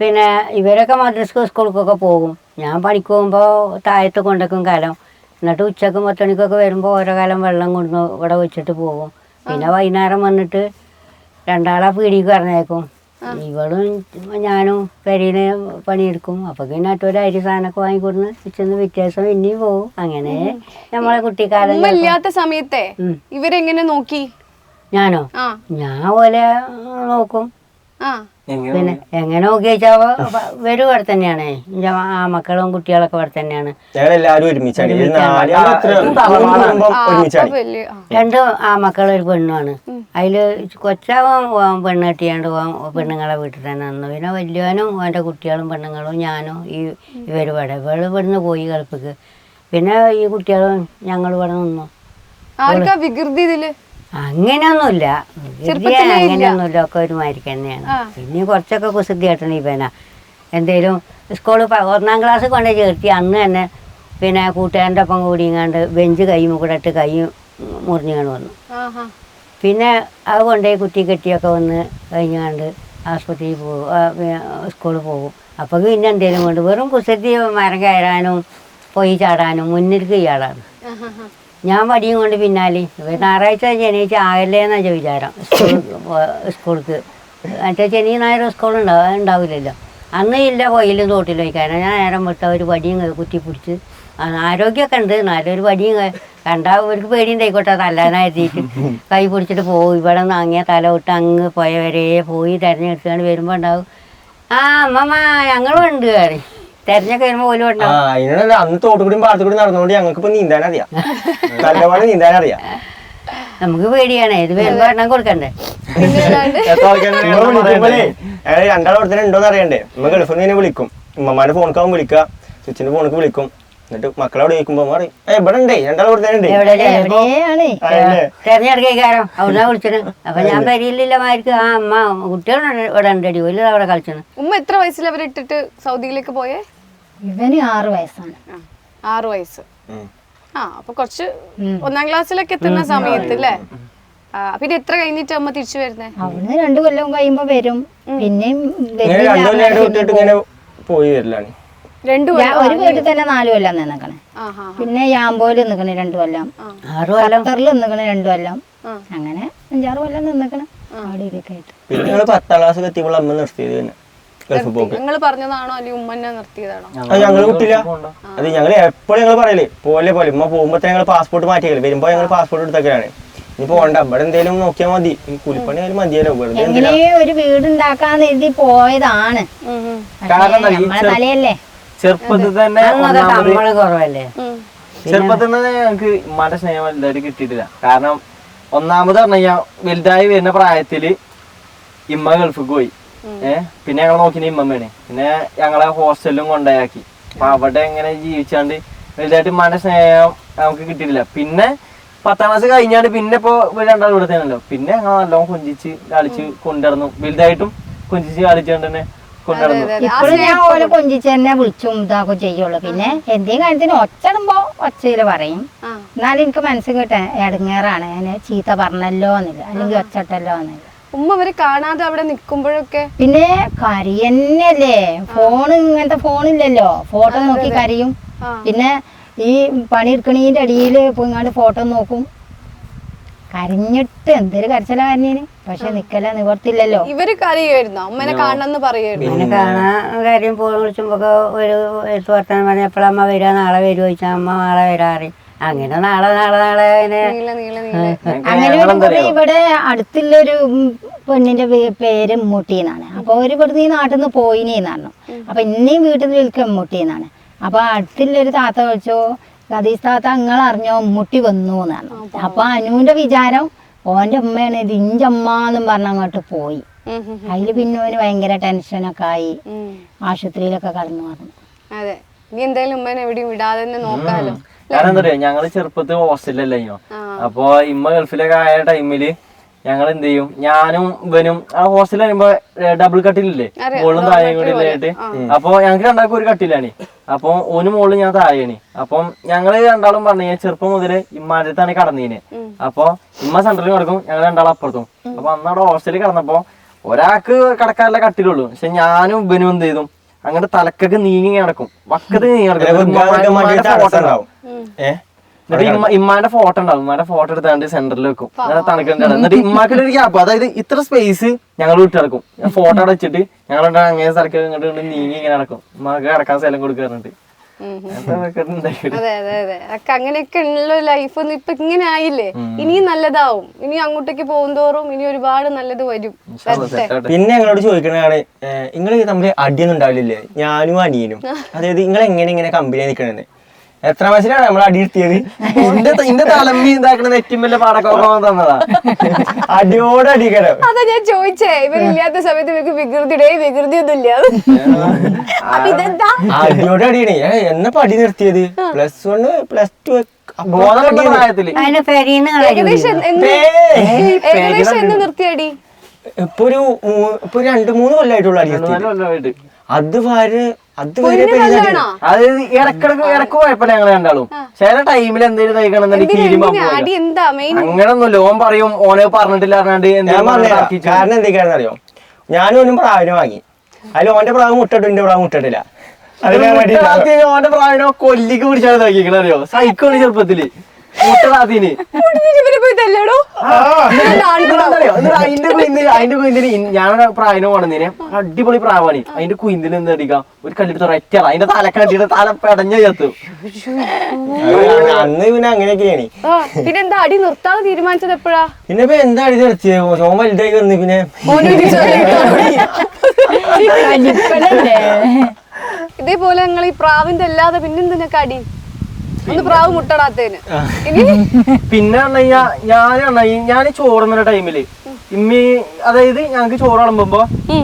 പിന്നെ ഇവരൊക്കെ മദ്രസ്ക്ക് സ്കൂൾക്കൊക്കെ പോകും. ഞാൻ പണിക്ക് പോകുമ്പോ താഴത്ത് കൊണ്ടേക്കും കാലം. എന്നിട്ട് ഉച്ചയ്ക്ക് പത്തണിക്കൊക്കെ വരുമ്പോൾ ഓരോ കാലം വെള്ളം കൊണ്ടു ഇവിടെ വെച്ചിട്ട് പോകും. പിന്നെ വൈകുന്നേരം വന്നിട്ട് രണ്ടാളെ പീടിക്ക് പറഞ്ഞേക്കും ഇവളും ഞാനും പെരീന് പണിയെടുക്കും. അപ്പൊ പിന്നെ മറ്റൊരു അരി സാധനമൊക്കെ വാങ്ങിക്കൊടുന്ന് ഉച്ചന്ന് വ്യത്യാസം ഇനിയും പോവും. അങ്ങനെ നമ്മളെ കുട്ടിക്കാലം ഇല്ലാത്ത സമയത്തെ. ഇവരെങ്ങനെ നോക്കി? ഞാനോ? ഞാൻ പോലെ നോക്കും. പിന്നെ എങ്ങനെ നോക്കി വെച്ചാൽ വരും ഇവിടെ തന്നെയാണ്. ആ മക്കളും കുട്ടികളൊക്കെ ഇവിടെ തന്നെയാണ്. രണ്ട് ആ മക്കൾ ഒരു പെണ്ണുമാണ്. അതിൽ കൊച്ചാവൻ പെണ്ണ് കെട്ടിയാണ്ട് പോവാൻ പെണ്ണുങ്ങളെ വീട്ടിൽ തന്നെ നിന്നു. പിന്നെ വലിയവനും അവന്റെ കുട്ടികളും പെണ്ണുങ്ങളും ഞാനും ഈ ഇവർ ഇവിടെ. ഇവൾ ഇവിടുന്ന് പോയി കളിപ്പിക്ക് പിന്നെ ഈ കുട്ടികളും ഞങ്ങൾ ഇവിടെ നിന്നു. ആർക്കാ വികൃതി ഇതിൽ? അങ്ങനെയൊന്നുമില്ല. അങ്ങനെയൊന്നുമില്ല ഒക്കെ ഒരുമാതിരിക്ക് തന്നെയാണ്. പിന്നെ കുറച്ചൊക്കെ കുസൃതി ആയിട്ടാണ് പേന എന്തേലും സ്കൂളിൽ ഒന്നാം ക്ലാസ് കൊണ്ട് ചേർത്തി. അന്ന് തന്നെ പിന്നെ കൂട്ടുകാരന്റെ ഒപ്പം കൂടിങ്ങാണ്ട് ബെഞ്ച് കൈ ഇട്ട് കൈ മുറിഞ്ഞുകൊണ്ട് വന്നു. പിന്നെ അത് കൊണ്ടുപോയി കുത്തി കെട്ടിയൊക്കെ വന്ന് കഴിഞ്ഞാണ്ട് ആസ്പത്രിയിൽ പോകും സ്കൂളിൽ പോകും അപ്പോൾ പിന്നെ എന്തേലും കൊണ്ട് വെറും കുസൃതി മരം കയറാനും പോയി ചാടാനും മുന്നിൽ ഇയാളാണ്. ഞാൻ വടിയും കൊണ്ട് പിന്നാലെ ഞായറാഴ്ച എന്നാ ആകല്ലേന്നാ വിചാരം സ്കൂൾ സ്കൂൾക്ക്. മറ്റേ ശനി ഞായർ സ്കൂൾ ഉണ്ടാവും ഉണ്ടാവില്ലല്ലോ. അന്ന് ഇല്ല കൊയിലും തോട്ടിലും വയ്ക്കാനോ. ഞാൻ നേരം വിട്ട ഒരു വടിയും കുത്തി പിടിച്ച് ആരോഗ്യമൊക്കെ ഉണ്ട്. നല്ലൊരു വടിയും കണ്ടാൽ കണ്ടാ അവർക്ക് പേടിയുണ്ടായിക്കോട്ടെ തല്ലാനായിരുന്നിട്ട് കൈ പിടിച്ചിട്ട് പോകും ഇവിടെ നിന്ന് അങ്ങേ തല വിട്ട് അങ്ങ് പോയ വരെ പോയി തിരഞ്ഞെടുത്തുകൊണ്ട് വരുമ്പോൾ ഉണ്ടാവും. ആ അമ്മമ്മ ഞങ്ങളും ഉണ്ട് കയറി തെരഞ്ഞൊക്കെ വരുമ്പോൾ പോലും ആ ഉണ്ടാവും അതിനുള്ള അന്ന് തോട്ടുകൂടിയും പാടത്തുകൂടി നടന്നുകൊണ്ട് ഞങ്ങൾക്ക് ഇപ്പൊ നീന്താൻ അറിയാം. നല്ലപോലെ നീന്താൻ അറിയാം. നമുക്ക് പേടിയാണ്. ഇത് വരുമ്പോൾ എണ്ണം കൊടുക്കണ്ടേ? എത്ര ആൾക്കാരെ നമ്മൾ വിളിക്കുമ്പോഴേ ഞങ്ങൾ രണ്ടാളും അവിടെ തന്നെ ഉണ്ടോന്ന് അറിയണ്ടേ? നമ്മ ഗൾഫിൽ നിന്ന് വിളിക്കും. ഉമ്മമാരുടെ ഫോണിക്കാവും വിളിക്കുക. സ്വിച്ചിന്റെ ഫോണിക്ക് വിളിക്കും. എന്നിട്ട് ചോദിക്കുമ്പോ പറയും ഏ ഇവിടെ ഉണ്ടേ? ഇവിടെ തന്നെ ഉണ്ട്? എവിടെ എവിടെയാണ്? അതല്ലേ? തെരഞ്ഞെടുക്കാരം അവിടുന്ന് വിളിച്ചത്. അപ്പൊ ഞാൻ പരിയിലില്ല മാർക്ക് ആ അമ്മ കുട്ടികളുണ്ട് ഇവിടെ ഉണ്ടടി ഒരു അവിടെ കളിച്ചത്. ഉമ്മ എത്ര വയസ്സിൽ അവരിട്ടിട്ട് സൗദിയിലേക്ക് പോയേ? ഇവന് ആറ് വയസ്സാണ്. ആറ് വയസ്സ്. ആ അപ്പൊ കുറച്ച് ഒന്നാം ക്ലാസ്സിലൊക്കെ എത്തുന്ന സമയത്ത് അല്ലേ പിന്നെ എത്ര കഴിഞ്ഞിട്ട് അമ്മ തിരിച്ചു വരുന്നേ? അവിടുന്ന് രണ്ടു കൊല്ലം കഴിയുമ്പോ വരും. പിന്നെയും പോയി വരലാണ്. രണ്ടു ഒരു വീട്ടിൽ തന്നെ നാല് കൊല്ലം നിന്നക്കണേ. ആഹാ പിന്നെ യാമ്പോൽ നിക്കണേ രണ്ടു കൊല്ലം. ആറ് കൊല്ലം? ഖത്തറിൽ നിക്കണേ രണ്ടു കൊല്ലം. അങ്ങനെ അഞ്ചാറ് കൊല്ലം നിന്നക്കണേ. അവിടെ ഇതൊക്കെ ആയിട്ട്. പിന്നെ പത്താം ക്ലാസ് എത്തിയപ്പോൾ അമ്മ നിർത്തിയത് തന്നെ നിങ്ങൾ പറഞ്ഞതാണോ അല്ലെങ്കിൽ ഉമ്മന്നെ നിർത്തിയതാണോ? അത് ഞങ്ങൾ വിട്ടില്ല അത് ഞങ്ങൾ എപ്പോഴും ഞങ്ങൾ പറയൽ പോലെ പോലെ. ഉമ്മ പോകുമ്പോ ഞങ്ങൾ പാസ്പോർട്ട് മാറ്റിയല്ലേ വരുമ്പോ ഞങ്ങൾ പാസ്പോർട്ട് എടുത്തൊക്കെയാണ് ഇനി പോണ്ട. ഇവിടെ എന്തേലും നോക്കിയാൽ മതി. ഈ കൂലിപ്പണി ആയാലും മതിയല്ലോ. വെറുതെ ഒരു വീടുണ്ടാക്കാന്ന് എഴുതി പോയതാണ്. തലയല്ലേ? ചെറുപ്പത്തിൽ തന്നെ കുറവല്ലേ? ചെറുപ്പത്തിൽ തന്നെ ഞങ്ങൾക്ക് ഉമ്മാന്റെ സ്നേഹം വലുതായിട്ട് കിട്ടിയിട്ടില്ല. കാരണം ഒന്നാമത് പറഞ്ഞു കഴിഞ്ഞാൽ വലുതായി വരുന്ന പ്രായത്തിൽ ഇമ്മ ഗൾഫിക്ക് പോയി. ഏഹ് പിന്നെ ഞങ്ങൾ നോക്കിന് ഇമ്മമ്മയാണ് പിന്നെ ഞങ്ങളെ ഹോസ്റ്റലിലും കൊണ്ടയാക്കി അപ്പൊ അവിടെ എങ്ങനെ ജീവിച്ചാണ്ട് വലുതായിട്ട് ഇമ്മാന്റെ സ്നേഹം നമുക്ക് കിട്ടിയിട്ടില്ല. പിന്നെ പത്താം ക്ലാസ് കഴിഞ്ഞാണ്ട് പിന്നെ ഇപ്പൊ രണ്ടാൾ ഇവിടെ തന്നെയല്ലോ പിന്നെ ഞങ്ങൾ നല്ലോണം കൊഞ്ചിച്ച് കളിച്ച് കൊണ്ടുവരുന്നു വലുതായിട്ടും കൊഞ്ചിച്ച് കളിച്ചുകൊണ്ട് തന്നെ ഇപ്പോഴും ഞാൻ കൊഞ്ചിച്ച് തന്നെ വിളിച്ചും ഇതാക്കും ചെയ്യുള്ളൂ. പിന്നെ എന്തേ കാര്യത്തിന് ഒച്ചടുമ്പോ ഒച്ചയിൽ പറയും. എന്നാലും എനിക്ക് മനസ്സിൽ കിട്ടാൻ ഇടങ്ങേറാണ് ഞാൻ ചീത്ത പറഞ്ഞല്ലോ എന്നില്ല അല്ലെങ്കിൽ ഒച്ചട്ടല്ലോ എന്നില്ല ഉമ്മ അവർ കാണാതെ അവിടെ നിൽക്കുമ്പോഴൊക്കെ പിന്നെ കരയന്നല്ലേ? ഫോൺ ഇങ്ങനത്തെ ഫോണില്ലല്ലോ ഫോട്ടോ നോക്കി കരയും. പിന്നെ ഈ പണിയെടുക്കണീന്റെ അടിയിൽ പോയിങ്ങാണ്ട് ഫോട്ടോ നോക്കും. കരഞ്ഞിട്ട് എന്തൊരു കരച്ചല കരഞ്ഞേന്? പക്ഷെ നിക്കല നിവർത്തില്ലല്ലോ. ഇവർ കരയുമായിരുന്നോ. അമ്മനെ കാണണമെന്ന് കാണാൻ കാര്യം ഫോൺ വിളിച്ചുമ്പോ ഒരു വർത്തമാനം വർത്താനം പറഞ്ഞ എപ്പോഴമ്മ വരിക നാളെ വരുമോ ചോദിച്ചാൽ അമ്മ നാളെ വരാറി. അങ്ങനെ നാളെ നാളെ നാളെ അങ്ങനെ അങ്ങനെ ഒരു ഇവിടെ അടുത്തുള്ളൊരു പെണ്ണിന്റെ പേര് എമ്മൂട്ടി എന്നാണ്. അപ്പൊ അവർ ഇവിടുന്ന് ഈ നാട്ടിൽ നിന്ന് പോയിനേന്ന് പറഞ്ഞു അപ്പൊ ഇന്നീ വീട്ടിൽ നിന്ന് വിളിക്കും എമ്മൂട്ടി എന്നാണ്. അപ്പൊ അടുത്തുള്ളൊരു താത്ത വിളിച്ചോ കഥീസ് താത്ത നിങ്ങൾ അറിഞ്ഞോ എമ്മൂട്ടി വന്നു എന്നാണ്? അപ്പൊ അനുവിന്റെ വിചാരം ഓന്റെ ഉമ്മയാണ് ഇത് ഇഞ്ചെ അമ്മ എന്നും പറഞ്ഞ് അങ്ങോട്ട് പോയി. അതിൽ പിന്നെ ഓന് ഭയങ്കര ടെൻഷനൊക്കെ ആയി. ആശുപത്രിയിലൊക്കെ കടന്നു പറഞ്ഞു അതെ. ഇനി എന്തായാലും ഉമ്മനെ എവിടെയും വിടാതെ തന്നെ നോക്കാലോ. കാരണം എന്താ പറയാ ഞങ്ങൾ ചെറുപ്പത്തിൽ ഹോസ്റ്റലിലല്ലോ അപ്പൊ ഇമ്മ ഗൾഫിലൊക്കെ ആയ ടൈമിൽ ഞങ്ങൾ എന്ത് ചെയ്യും ഞാനും ഇവനും ആ ഹോസ്റ്റലിൽ വരുമ്പോ ഡബിൾ കട്ടിലില്ലേ മോളും താഴെയും കൂടി ഇല്ലായിട്ട് അപ്പൊ ഞങ്ങൾക്ക് രണ്ടാൾക്കും ഒരു കട്ടിലാണ്. അപ്പൊ ഓന് മുകളിൽ ഞാൻ താഴെയാണ്. അപ്പം ഞങ്ങൾ രണ്ടാളും പറഞ്ഞു ചെറുപ്പം മുതൽ ഇമ്മാരത്താണ് കടന്നീനെ. കടന്നീന് അപ്പൊ ഇമ്മ സെന്ററിൽ കിടക്കും ഞങ്ങൾ രണ്ടാളും അപ്പുറത്തും. അപ്പൊ അന്നവിടെ ഹോസ്റ്റലിൽ കിടന്നപ്പോ ഒരാൾക്ക് കിടക്കാനുള്ള കട്ടിലുള്ളൂ പക്ഷെ ഞാനും ഇവനും എന്ത് ചെയ്തു? അങ്ങോട്ട് തലക്കൊക്കെ നീങ്ങി നടക്കും. വക്കത്ത് നീങ്ങി നടക്കും. എന്നിട്ട് ഇമ്മ ഇമ്മാന്റെ ഫോട്ടോ ഉണ്ടാവും. ഇമ്മാന്റെ ഫോട്ടോ എടുത്താണ്ട് സെന്ററിൽ വെക്കും. അങ്ങനെ എന്നിട്ട് ഇമ്മാക്കിൽ ഒരു ഗ്യാപ്പ്. അതായത് ഇത്ര സ്പേസ് ഞങ്ങൾ വിട്ട് കിടക്കും ഫോട്ടോ അടച്ചിട്ട് ഞങ്ങൾ അങ്ങനെ സ്ഥലത്ത് ഇങ്ങോട്ട് ഇങ്ങോട്ട് നീങ്ങി ഇങ്ങനെ നടക്കും. ഇമ്മാക്ക് കിടക്കാൻ സ്ഥലം കൊടുക്കാറുണ്ട്. അതെ അതെ അതെ. ഒക്കെ അങ്ങനെയൊക്കെ ഉള്ള ലൈഫ് ഒന്നും ഇപ്പൊ ഇങ്ങനെ ആയില്ലേ? ഇനിയും നല്ലതാവും. ഇനി അങ്ങോട്ടേക്ക് പോകുന്തോറും ഇനി ഒരുപാട് നല്ലത് വരും. പിന്നെ ഞങ്ങളോട് ചോദിക്കണതാണ് നിങ്ങൾ തമ്മിൽ അടിയൊന്നും ഉണ്ടാവില്ലേ ഞാനും അനിയനും. അതായത് നിങ്ങൾ എങ്ങനെ ഇങ്ങനെ കമ്പനി നിൽക്കണെന്ന് എത്ര മനസ്സിലാണ് നമ്മൾ അടി എടുത്തിയത് ഇന്റെ ഇന്റെ തലമ്പി ഏറ്റവും നെറ്റിമ്മല്ലേ പാടക്കൊക്കെ തന്നതാ. അടിയോട് അടിക്കണം അതാ ഞാൻ ചോദിച്ചേ ഇവരില്ലാത്ത സമയത്ത് ഇവർക്ക് വികൃതിയുടെ വികൃതി ഒന്നും ഇല്ല അടിയോട് അടിയണേ. എന്നെ പടി നിർത്തിയത്? പ്ലസ് വൺ പ്ലസ് ടു ഏകദേശം എന്ന് നിർത്തിയടി ഇപ്പൊ ഒരു ഇപ്പൊ ഒരു മൂന്ന് കൊല്ലായിട്ടുള്ള അടി അത് കൊല്ലമായിട്ട് അത് വരെ അത് വരെ പൊന്നു പെരുന്നാൾ കല്യാണോ ഇടക്കിടക്ക് ഇടയ്ക്ക് കുഴപ്പമില്ല ഞങ്ങൾ രണ്ടാളും ചില ടൈമിൽ എന്തെങ്കിലും തയ്ക്കണമെന്നുണ്ടെങ്കിൽ എന്തിനാ കീരിമ്പോ എന്തിനാ? അടി എന്താ? മെയിൻ അങ്ങനൊന്നുമില്ല. ഓൻ പറയും ഓനെ പറഞ്ഞിട്ടില്ല കാരണം എന്തൊക്കെയാണെന്ന് അറിയോ ഞാനും ഒന്നും പ്രാവിനെ വാങ്ങി. അതിൽ ഓന്റെ പ്രാവ് മുട്ടിട്ടു എന്റെ പ്രാവ് മുട്ടിട്ടില്ല അതിന് ഞാൻ വേണ്ടി ഓന്റെ പ്രാവിനെ കൊല്ലിക്ക് പിടിച്ചാണ് നോക്കിക്കണ അറിയോ? സൈക്കോണ് ചെറുപ്പത്തിൽ. അതിന്റെ കുയിന്തിന് ഞാനൊരു പ്രായനെ കൊണ്ടുവന്നേനെ അടിപൊളി പ്രാവാണ്. അതിന്റെ കുയിന്തിന് നിന്ന് അടിക്കാം ഒരു കല്ലിട്ട് ഒരറ്റ അതിന്റെ തല കണ്ടിട്ട് തല പെടഞ്ഞ ചേർത്തു. അന്ന് പിന്നെ അങ്ങനെയൊക്കെയാണ്. പിന്നെ എന്താ അടി നിർത്താൻ തീരുമാനിച്ചത് എപ്പോഴാ? പിന്നെ ഇപ്പൊ എന്താ അടി നിർത്തിയത് സോമ വലുതായി വന്ന് പിന്നെ ഇതേപോലെ ഞങ്ങൾ ഈ പ്രാവിന്റെ അല്ലാതെ പിന്നെന്തിനൊക്കെ അടി? പ്രാവ് മുട്ടടാത്തേന്. പിന്നെ ഞാനാണ് ഞാൻ ഞാൻ ചോറുന്ന ടൈമിൽ. ഇമ്മി അതായത് ഞങ്ങക്ക് ചോറ് വിളമ്പുമ്പോ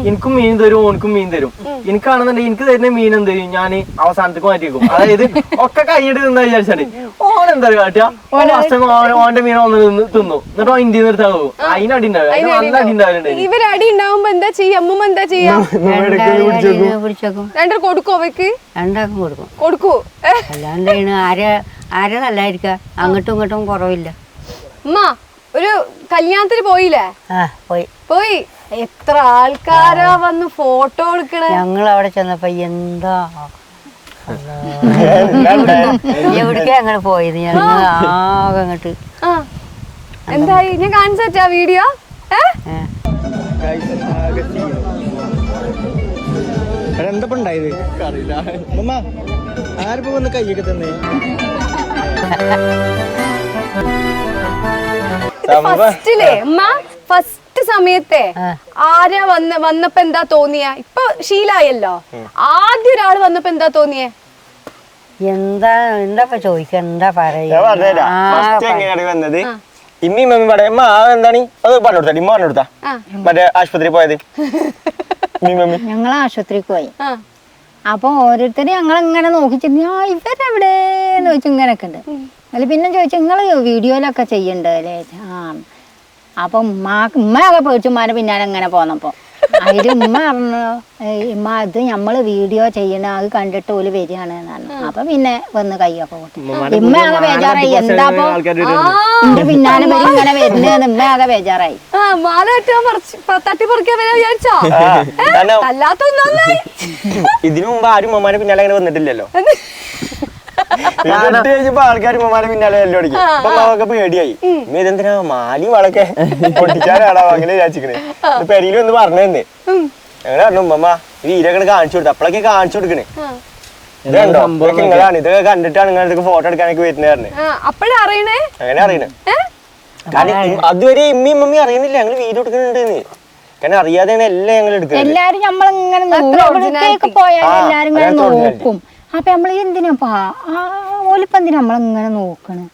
എനിക്കും മീൻ തരും ഓനക്കും മീൻ തരും. എനിക്കാണെന്നുണ്ടെങ്കിൽ എനിക്ക് തരുന്ന മീൻ എന്ത് ചെയ്യും? ഞാൻ അവസാനത്തേക്ക് മാറ്റിക്കും അതായത് ഒക്കെ കൈയിട്ട് തിന്നാ വിചാരിച്ചാൽ. ഓൻ എന്താ കാട്ടുക? ഓൻ ഫസ്റ്റ് ഓന്റെ മീൻ ഒന്ന് നിന്ന് തിന്നു. എന്നിട്ട് ഓൻ ഇന്ത്യയിൽ നിർത്താൻ പോകും അതിന് അടി ഉണ്ടാവും അതിന് നല്ല അടി ഉണ്ടാവലുണ്ട് ഇവർ അടി ഉണ്ടാവുമ്പോ എന്താ ചെയ്യ? അമ്മൂമ്മ എന്താ ചെയ്യാ? പിടിച്ചേക്കും രണ്ടര കൊടുക്കോ അവയ്ക്ക് രണ്ടാക്കും കൊടുക്കും. കൊടുക്കൂ. ഏ, അല്ലാണ്ട് ആരെ ആരെ നല്ലായിരിക്ക? അങ്ങോട്ടും ഇങ്ങോട്ടും കുറവില്ല. അമ്മ ഒരു കല്യാണത്തിന് പോയില്ലേ? ആ പോയി. പോയി. എത്ര ആൾക്കാരാ വന്ന് ഫോട്ടോ എടുക്കണേ? ഞങ്ങൾ അവിടെ ചെന്നപ്പോ എന്താ? എവിടേക്കാ ഞങ്ങൾ പോയത്? ഞങ്ങൾ ആകെ അങ്ങോട്ട് എന്തായി? ഞാൻ കാണിച്ചാ വീഡിയോ. എന്തപ്പോ ഉണ്ടായത്? അറിയില്ല ഉമ്മ ആരിപ്പോ വന്ന് കൈയൊക്കെ തന്നെ? ഫസ്റ്റിലേ അമ്മ ഫസ്റ്റ് സമയത്തെ ആരാ വന്ന് വന്നപ്പോ എന്താ തോന്നിയ? ഇപ്പൊ ശീലായല്ലോ. ആദ്യ ഒരാൾ വന്നപ്പോ എന്താ തോന്നിയേ? എന്താ എന്താ ഇപ്പൊ ചോദിക്ക എന്താ ഞാൻ പറയാ വന്നത്? ഇമ്മി മമ്മി പറയാം അമ്മ ആ എന്താണ്? അത് പറഞ്ഞു കൊടുത്താ ഇമ്മ പറഞ്ഞു കൊടുത്താ? മറ്റേ ആശുപത്രി പോയത്. ഞങ്ങൾ ആശുപത്രിക്ക് പോയി. അപ്പൊ ഓരോരുത്തർ ഞങ്ങൾ ഇങ്ങനെ നോക്കിച്ചിട്ട് ആ ഇവരെവിടെന്ന് ചോദിച്ചു ഇങ്ങനെയൊക്കെ ഉണ്ട്. അതിൽ പിന്നെ ചോദിച്ചു നിങ്ങൾ വീഡിയോയിലൊക്കെ ചെയ്യണ്ടല്ലേ ആ. അപ്പൊ ഉമ്മാക്ക് ഉമ്മയൊക്കെ പേടിച്ചുമ്മാരെ പിന്നാലെ ഇങ്ങനെ പോന്നപ്പോ. അതിൽ ഉമ്മ പറഞ്ഞു ഇമ്മ ഉമ്മ ഇത് നമ്മൾ വീഡിയോ ചെയ്യണ അത് കണ്ടിട്ട് ഓൽ വരികയാണ് പറഞ്ഞു. അപ്പൊ പിന്നെ വന്ന് കൈയൊക്കെ കൂട്ടി. ഉമ്മയാകെ ബേജാറായി. എന്താപ്പോ? എന്റെ പിന്നാലെ വരും ഇങ്ങനെ വരുന്നതെന്ന് ഉമ്മയാകെ ബേജാറായി. ആ മാല തട്ടിപ്പറിക്കാൻ വിചാരിച്ചോ? കാരണം ഇതിനു മുമ്പ് ആരും ഉമ്മമാരെ പിന്നാലെ അങ്ങനെ വന്നിട്ടില്ലല്ലോ. എന്നിട്ട് കഴിഞ്ഞപ്പോ ആൾക്കാർ ഉമ്മമാരെ പിന്നാലെ എല്ലാം അടിക്കും. അപ്പൊ പേടിയായി. ഇനി ഇതെന്തിനാ മാലി വളക്കെ പൊട്ടിക്കാനാണോ അങ്ങനെ വിചാരിച്ചിക്കണേ. പെരിയിൽ ഒന്ന് പറഞ്ഞു തന്നെ. ഞങ്ങൾ പറഞ്ഞു ഉമ്മമ്മ ഈ കാണിച്ചു കൊടുത്തു അപ്പളൊക്കെ കാണിച്ചു കൊടുക്കണേ. ഇതുണ്ടോ ഇതൊക്കെ നിങ്ങളാണ് ഇതൊക്കെ കണ്ടിട്ടാണ് നിങ്ങളുടെ ഫോട്ടോ എടുക്കാനൊക്കെ വരുന്നതായിരുന്നു അപ്പഴാ അറിയണേ? അങ്ങനെ അറിയണേ. കാരണം അതുവരെ ഇമ്മയും മമ്മി അറിയുന്നില്ല. ഞങ്ങൾ വീഡിയോ എടുക്കുന്നുണ്ടെന്ന്. കാരണം അറിയാതെയാണ് എല്ലാം ഞങ്ങൾ എടുക്കുന്നത് എല്ലാരും നമ്മളിങ്ങനെ പോയാലും എല്ലാരും നോക്കും. അപ്പൊ നമ്മൾ എന്തിനാപ്പാ ആ എന്തിനാ നമ്മളിങ്ങനെ നോക്കണ്?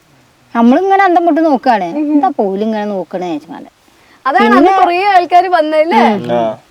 നമ്മളിങ്ങനെ അന്തം പൊട്ട് നോക്കുകയാണ് എന്താ പോലിങ്ങനെ നോക്കണേ ചോദിച്ചാൽ അതാണ് അന്ന് കൊറേ ആൾക്കാർ വന്നല്ലേ ആ.